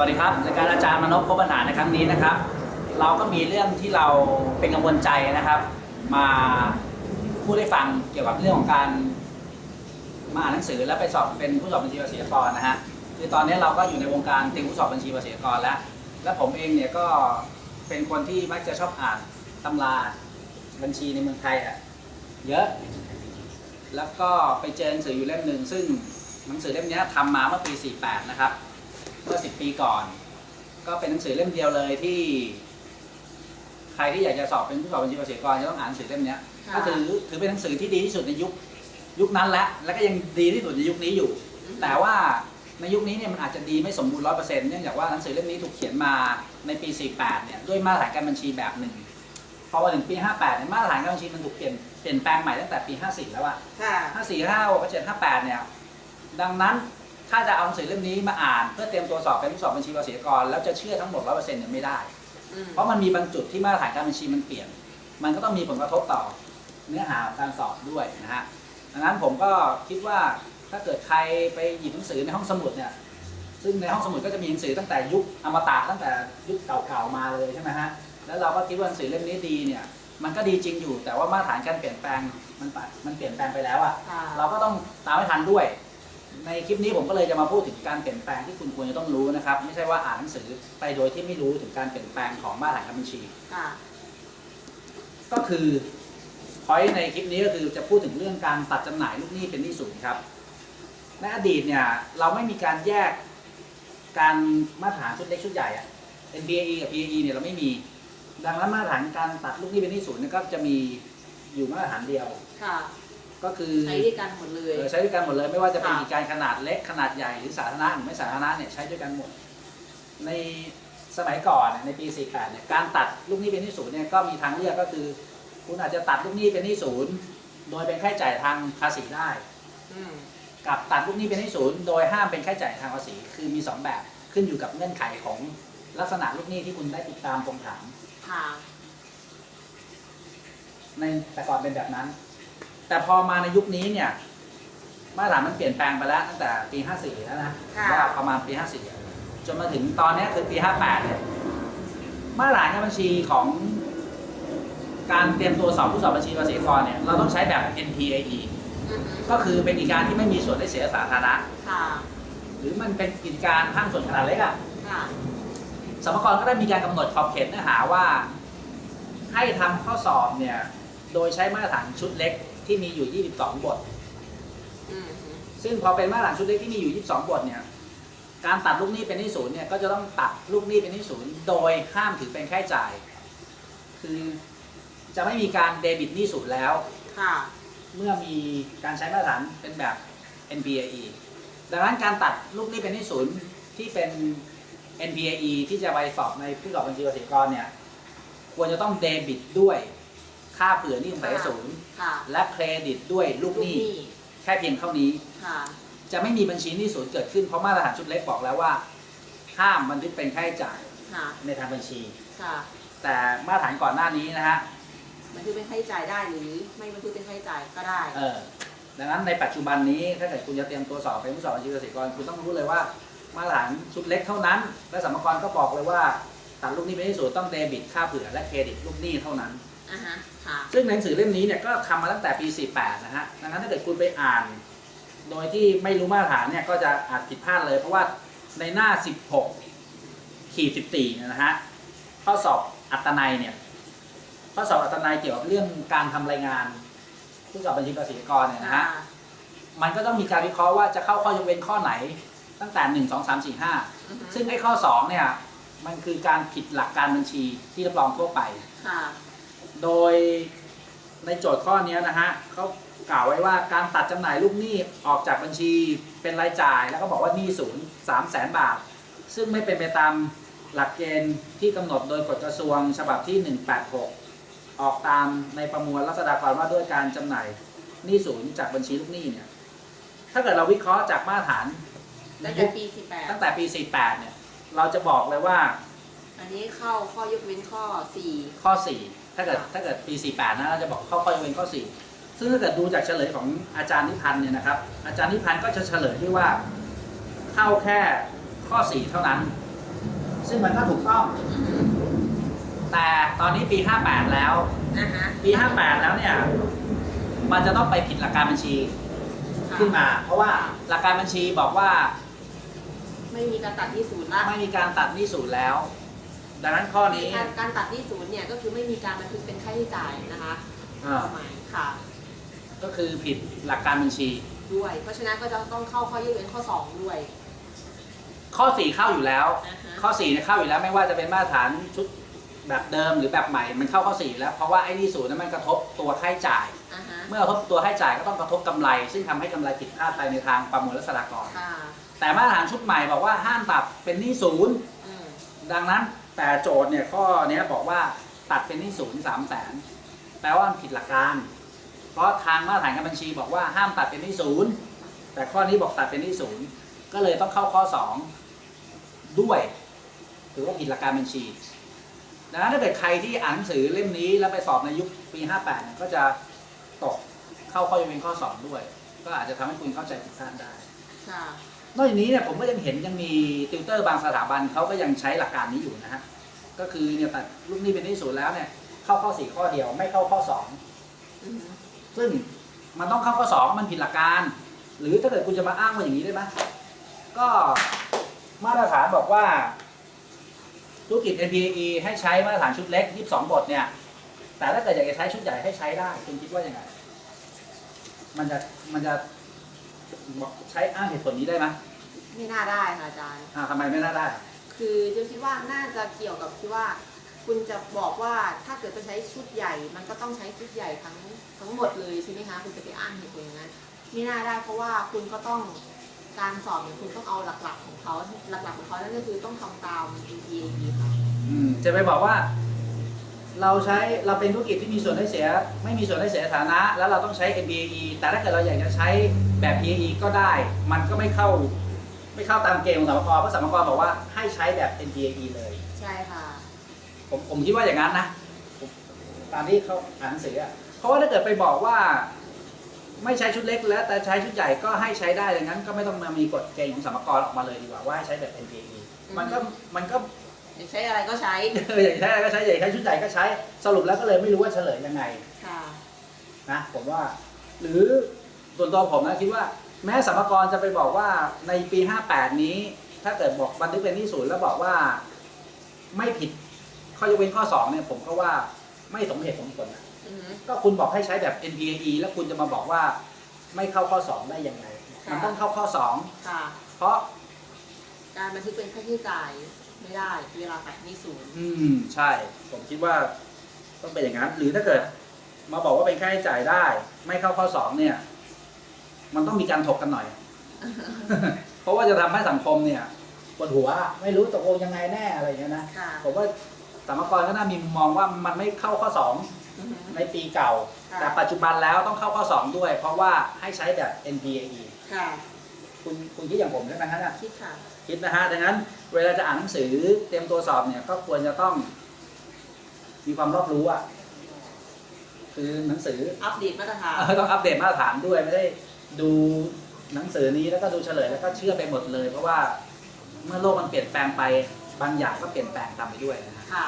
วัสดีครับรายการอาจารย์มนพพบปัญหาในครั้งนี้นะครับ เราก็มีเรื่องที่เราเป็นกังวลใจนะครับ มาพูดให้ฟังเกี่ยวกับเรื่องของการมาอ่านหนังสือแล้วไปสอบเป็นผู้สอบบัญชีภาษีกรนะฮะคือตอนนี้เราก็อยู่ในวงการติวผู้สอบบัญชีภาษีกรแล้ว และผมเองเนี่ยก็เป็นคนที่มักจะชอบอ่านตำราบัญชีในเมืองไทยอะเยอะ แล้วก็ไปเจอหนังสืออยู่เล่มหนึ่งซึ่งหนังสือเล่มนี้ทำมาเมื่อปี 48 นะครับ เมื่อ 10 ปีก่อน ก็เป็นหนังสือเล่มเดียวเลยที่ ใครที่อยากจะสอบเป็นผู้สอบบัญชีภาษีกรจะต้องอ่านหนังสือเล่มเนี้ยค่ะ ก็ถือถือเป็นหนังสือที่ดีที่สุดในยุคยุคนั้นและแล้วก็ยังดีที่สุดในยุคนี้อยู่ แต่ว่าในยุคนี้เนี่ยมันอาจจะดีไม่สมบูรณ์ร้อยเปอร์เซ็นต์เนื่องจากว่าหนังสือเล่มนี้ถูกเขียนมาในปี 48 เนี่ยด้วยมาตรฐานการบัญชีแบบหนึ่งพอมาถึงปี 58 เนี่ยมาตรฐานการบัญชีมันถูกเปลี่ยนเปลี่ยนแปลงใหม่ตั้งแต่ปี 54 แล้วอะ ค่ะ 54 56 57 58 เนี่ย ดังนั้น ถ้าจะเอาหนังสือเล่มนี้มาอ่านเพื่อเตรียมตัวสอบเป็นผู้สอบบัญชีภาษีกรแล้วจะเชื่อทั้งหมด100%เนี่ยไม่ได้อืมเพราะมันมีบางจุดที่มาตรฐานการบัญชีมันเปลี่ยน มันก็ต้องมีผลกระทบต่อเนื้อหาของการสอบด้วยนะฮะดังนั้นผมก็คิดว่าถ้าเกิดใครไปหยิบหนังสือในห้องสมุดเนี่ยซึ่งในห้องสมุดก็จะมีหนังสือตั้งแต่ยุคอมตะตั้งแต่ยุคเก่าๆมาเลยใช่ไหมฮะแล้วเราก็คิดว่าหนังสือเล่มนี้ดีเนี่ยมันก็ดีจริงอยู่แต่ว่ามาตรฐานการเปลี่ยนแปลงมันปะมันเปลี่ยนแปลงไปแล้วอะค่ะเราก็ต้องตามให้ทันด้วย ในคลิปนี้ผมก็เลยจะมาพูดถึงการเปลี่ยนแปลงที่คุณควรจะต้องรู้นะครับ ไม่ใช่ว่าอ่านหนังสือไปโดยที่ไม่รู้ถึงการเปลี่ยนแปลงของมาตรฐานการบัญชี ค่ะ ก็คือพอยในคลิปนี้ก็คือจะพูดถึงเรื่องการตัดจำหน่ายลูกหนี้เป็นหนี้ศูนย์ครับในอดีตเนี่ยเราไม่มีการแยกการมาตรฐานชุดเล็กชุดใหญ่อะ NBAE กับ PAE เนี่ยเราไม่มี ดังนั้นมาตรฐานการตัดลูกหนี้เป็นหนี้ศูนย์เนี่ยก็จะมีอยู่มาตรฐานเดียว ค่ะ ก็คือใช้ด้วยกันหมดเลยเออใช้ด้วยกันหมดเลย ไม่ว่าจะเป็นค่ะกิจการขนาดเล็กขนาดใหญ่หรือสาธารณะหรือไม่สาธารณะเนี่ยใช้ด้วยกันหมด ในสมัยก่อนเนี่ยในปี 48 เนี่ยการตัดลูกหนี้เป็นหนี้ศูนย์เนี่ยก็มีทางเลือกก็คือ คุณอาจจะตัดลูกหนี้เป็นหนี้ศูนย์โดยเป็นค่าใช้จ่ายทางภาษีได้ อืมกับตัดลูกหนี้เป็นหนี้ศูนย์โดยห้ามเป็นค่าใช้จ่ายทางภาษีคือมีสองแบบขึ้นอยู่กับเงื่อนไขของลักษณะลูกหนี้ที่คุณได้ติดตามตรงถามค่ะในแต่ก่อนเป็นแบบนั้น แต่พอมาในยุคนี้เนี่ยมาตรฐานมันเปลี่ยนแปลงไปแล้วตั้งแต่ปี 54 แล้วนะค่ะว่าประมาณปี 54 จนมาถึงตอนเนี้ยคือปี 58 เนี่ยมาตรฐานการบัญชีของการเตรียมตัวสอบผู้สอบบัญชีภาษีกรเนี่ยเราต้องใช้แบบ NPAE อืมก็คือเป็นกิจการที่ไม่มีส่วนได้เสียสาธารณะ ค่ะหรือมันเป็นกิจการห้างส่วนขนาดเล็กอะ ค่ะสมกรก็ได้มีการกำหนดขอบเขตเนื้อหาว่า ให้ทำข้อสอบเนี่ย โดยใช้มาตรฐานชุดเล็ก ที่มีอยู่ 22 บทอืมซึ่งพอเป็นมาตรฐานชุดเล็กที่มีอยู่ 22 บทเนี่ย การตัดลูกหนี้เป็นหนี้ศูนย์เนี่ยก็จะต้องตัดลูกหนี้เป็นหนี้ศูนย์โดยห้ามถือเป็นค่าใช้จ่าย คือจะไม่มีการเดบิตหนี้ศูนย์แล้ว ค่ะ เมื่อมีการใช้มาตรฐานเป็นแบบ NPAE ดังนั้นการตัดลูกหนี้เป็นหนี้ศูนย์ที่เป็น NPAE ที่จะไปสอบในผู้สอบบัญชีภาษีกรเนี่ย ควรจะต้องเดบิตด้วย ค่าเผื่อหนี้สงสัยศูนย์ค่ะและเครดิตด้วยลูกหนี้แค่เพียงเท่านี้ ค่ะจะไม่มีบัญชีหนี้ศูนย์เกิดขึ้นเพราะมาตรฐานชุดเล็กบอกแล้วว่า ห้ามบันทึกเป็นค่าใช้จ่ายค่ะในทางบัญชี ค่ะแต่มาตรฐานก่อนหน้านี้นะฮะบันทึกเป็นค่าใช้จ่ายได้หรือไม่บันทึกเป็นค่าใช้จ่ายก็ได้เออดังนั้นในปัจจุบันนี้ถ้าเกิดคุณจะเตรียมตัวสอบเป็นผู้สอบบัญชีเกษตรกรคุณต้องรู้เลยว่า มาตรฐานชุดเล็กเท่านั้น และสมกรก็บอกเลยว่าตัดลูกหนี้เป็นหนี้ศูนย์ต้องเดบิตค่าเผื่อและเครดิตลูกหนี้เท่านั้น อะฮะค่ะซึ่งหนังสือเล่มนี้เนี่ยก็ทำมาตั้งแต่ปี 48 นะฮะ ดังนั้นถ้าเกิดคุณไปอ่าน โดยที่ไม่รู้มาตรฐานเนี่ยก็จะอาจผิดพลาดเลย เพราะว่าในหน้า 16 ขีด 14 เนี่ยนะฮะ ข้อสอบอัตนัยเนี่ย ข้อสอบอัตนัยเกี่ยวกับเรื่องการทำรายงานผู้สอบบัญชีภาษีกรเนี่ยนะฮะ มันก็ต้องมีการวิเคราะห์ว่าจะเข้าข้อยกเว้นข้อไหน ตั้งแต่ 1 2 3 4อือฮึ5ซึ่งไอ้ข้อ 2 เนี่ย มันคือการผิดหลักการบัญชีที่รับรองทั่วไป ค่ะ โดยในโจทย์ข้อนี้นะฮะเขากล่าวไว้ว่าการตัดจำหน่ายลูกหนี้ออกจากบัญชีเป็นรายจ่ายแล้วก็บอกว่าหนี้ศูนย์สามแสนบาท ซึ่งไม่เป็นไปตามหลักเกณฑ์ที่กำหนดโดยกฎกระทรวงฉบับที่ 186 ออกตามในประมวลรัษฎากรว่าด้วยการจำหน่ายหนี้ศูนย์จากบัญชีลูกหนี้เนี่ยถ้าเกิดเราวิเคราะห์จากมาตรฐานในตั้งแต่ยุคปีสิบแปดตั้งแต่ปี 48 เนี่ย เราจะบอกเลยว่า อันนี้เข้าข้อยกเว้นข้อสี่ข้อ 4 ถ้าเกิดถ้าเกิดปี 48 นะเราจะบอกข้อข้อยกเว้นข้อ 4 ซึ่งถ้าเกิดดูจากเฉลยของอาจารย์นิพันธ์เนี่ยนะครับ อาจารย์นิพันธ์ก็จะเฉลยด้วยว่าเข้าแค่ข้อ 4 เท่านั้น ซึ่งมันก็ถูกต้อง แต่ตอนนี้ปี 58 แล้วนะฮะปี 58 แล้วเนี่ย มันจะต้องไปผิดหลักการบัญชีขึ้นมา เพราะว่าหลักการบัญชีบอกว่า ไม่มีการตัดที่ศูนย์ละไม่มีการตัดหนี้ศูนย์แล้ว ดังนั้นข้อนี้ การการตัดที่ศูนย์เนี่ยก็คือไม่มีการบันทึกเป็นค่าใช้จ่ายนะคะอ่าความหมายค่ะก็คือผิดหลักการบัญชี ด้วย เพราะฉะนั้นก็จะต้องเข้าข้อยกเว้นข้อ 2 ด้วย ข้อ 4 เข้าอยู่แล้ว อ่าฮะ ข้อ4เนี่ยเข้าอยู่แล้วไม่ว่าจะเป็นมาตรฐานชุดแบบเดิมหรือแบบใหม่ มันเข้าข้อ4อยู่แล้ว เพราะว่าไอ้หนี้ศูนย์นั้นมันกระทบตัวค่าใช้จ่าย อ่าฮะเมื่อกระทบตัวค่าใช้จ่ายก็ต้องกระทบกำไร ซึ่งทำให้กำไรผิดพลาดไปในทางประมวลรัษฎากรค่ะแต่มาตรฐานชุดใหม่บอกว่าห้ามตัดเป็นหนี้ศูนย์ อืมดังนั้น แต่โจทย์เนี่ยข้อนี้บอกว่าตัดเป็นหนี้ศูนย์สามแสนแปลว่ามันผิดหลักการ เพราะทางมาตรฐานการบัญชีบอกว่าห้ามตัดเป็นหนี้ศูนย์แต่ข้อนี้บอกตัดเป็นหนี้ศูนย์ก็เลยต้องเข้าข้อสองด้วยถือว่าผิดหลักการบัญชีดังนั้นถ้าเกิดใครที่อ่านหนังสือเล่มนี้แล้วไปสอบในยุคปี 58เนี่ยก็จะตกเข้าข้อยกเว้นข้อสองด้วย ก็อาจจะทำให้คุณเข้าใจผิดพลาดได้ค่ะ นอกจากนี้เนี่ยผมก็ยังเห็นยังมีติวเตอร์บางสถาบันเขาก็ยังใช้หลักการนี้อยู่นะฮะก็คือเนี่ยตัดลูกหนี้เป็นหนี้ศูนย์แล้วเนี่ยเข้าข้อสี่ข้อเดียวไม่เข้าข้อสองซึ่งมันต้องเข้าข้อสองมันผิดหลักการ หรือถ้าเกิดคุณจะมาอ้างว่าอย่างนี้ได้ไหมก็มาตรฐานบอกว่าธุรกิจ NPE ให้ใช้มาตรฐานชุดเล็ก 22 บทเนี่ย แต่ถ้าเกิดอยากจะใช้ชุดใหญ่ให้ใช้ได้ คุณคิดว่ายังไง มันจะ มันจะ ใช้อ้างเหตุผลนี้ได้ไหมไม่น่าได้ค่ะอาจารย์ อ่าทำไมไม่น่าได้ คือจะคิดว่าน่าจะเกี่ยวกับที่ว่า คุณจะบอกว่าถ้าเกิดจะใช้ชุดใหญ่ มันก็ต้องใช้ชุดใหญ่ทั้งทั้งหมดเลยใช่ไหมคะคุณจะไปอ้างเหตุผลอย่างนั้นไม่น่าได้เพราะว่าคุณก็ต้องการสอบเนี่ยคุณต้องเอาหลักๆของเขาหลักๆของเขานั่นก็คือต้องทำตาม NPAP ค่ะ อืม จะไปบอกว่า เราใช้เราเป็นธุรกิจที่มีส่วนได้เสีย ไม่มีส่วนได้เสียฐานะ แล้วเราต้องใช้ NPAE แต่ถ้าเกิดเราอยากจะใช้แบบ PAE ก็ได้ มันก็ไม่เข้าไม่เข้าตามเกณฑ์ของสมกรเพราะสมกรบอกว่าให้ใช้แบบ NPAE เลย ใช่ค่ะ ผมผมคิดว่าอย่างนั้นนะผมตามที่เขาอ่านหนังสืออะเพราะว่าถ้าเกิดไปบอกว่า ไม่ใช้ชุดเล็กแล้ว แต่ใช้ชุดใหญ่ก็ให้ใช้ได้ดังนั้น ก็ไม่ต้องมามีกฎเกณฑ์ของสมกรออกมาเลยดีกว่าว่าให้ใช้แบบ NPAE มันก็มันก็ อยากใช้อะไรก็ใช้เอออยากใช้อะไรก็ใช้อยากใช้ชุดใหญ่ก็ใช้สรุปแล้วก็เลยไม่รู้ว่าเฉลยยังไงค่ะนะผมว่า หรือส่วนตัวผมนะคิดว่า แม้สมกรจะไปบอกว่าในปี 58 นี้ ถ้าเกิดบอกบันทึกเป็นหนี้ศูนย์แล้วบอกว่าไม่ผิดข้อยกเว้นข้อ 2 เนี่ย ผมก็ว่าไม่สมเหตุสมผลนะอือฮึก็คุณบอกให้ใช้แบบ NPAE แล้วคุณจะมาบอกว่าไม่เข้าข้อ 2 ได้ยังไงมันต้องเข้าข้อ ค่ะ 2 เพราะการบันทึกเป็นค่าใช้จ่าย ไม่ได้ เวลาตัดหนี้ศูนย์ อืมใช่ ผมคิดว่าต้องเป็นอย่างนั้น หรือถ้าเกิด มาบอกว่าเป็นค่าใช้จ่ายได้ ไม่เข้าข้อสองเนี่ย มันต้องมีการถกกันหน่อย เพราะว่าจะทำให้สังคมเนี่ยปวดหัวไม่รู้ตกลงยังไงแน่อะไรอย่างเงี้ยนะค่ะ ผมว่าสามกรก็น่ามีมุมมองว่ามันไม่เข้าข้อสองอือฮึในปีเก่า ค่ะ แต่ปัจจุบันแล้วต้องเข้าข้อสองด้วย เพราะว่าให้ใช้แบบ NPAE ค่ะ คุณคุณคิดอย่างผมใช่ไหมฮะเนี่ยคิดค่ะ คิดนะฮะดังนั้น เวลาจะอ่านหนังสือเตรียมตัวสอบเนี่ยก็ควรจะต้อง มีความรอบรู้อะคือหนังสืออัปเดตมาตรฐาน เออต้องอัปเดตมาตรฐานด้วยไม่ได้ดูหนังสือนี้แล้วก็ดูเฉลยแล้วก็เชื่อไปหมดเลย เพราะว่าเมื่อโลกมันเปลี่ยนแปลงไปบางอย่างก็เปลี่ยนแปลงตามไปด้วยนะฮะ ค่ะ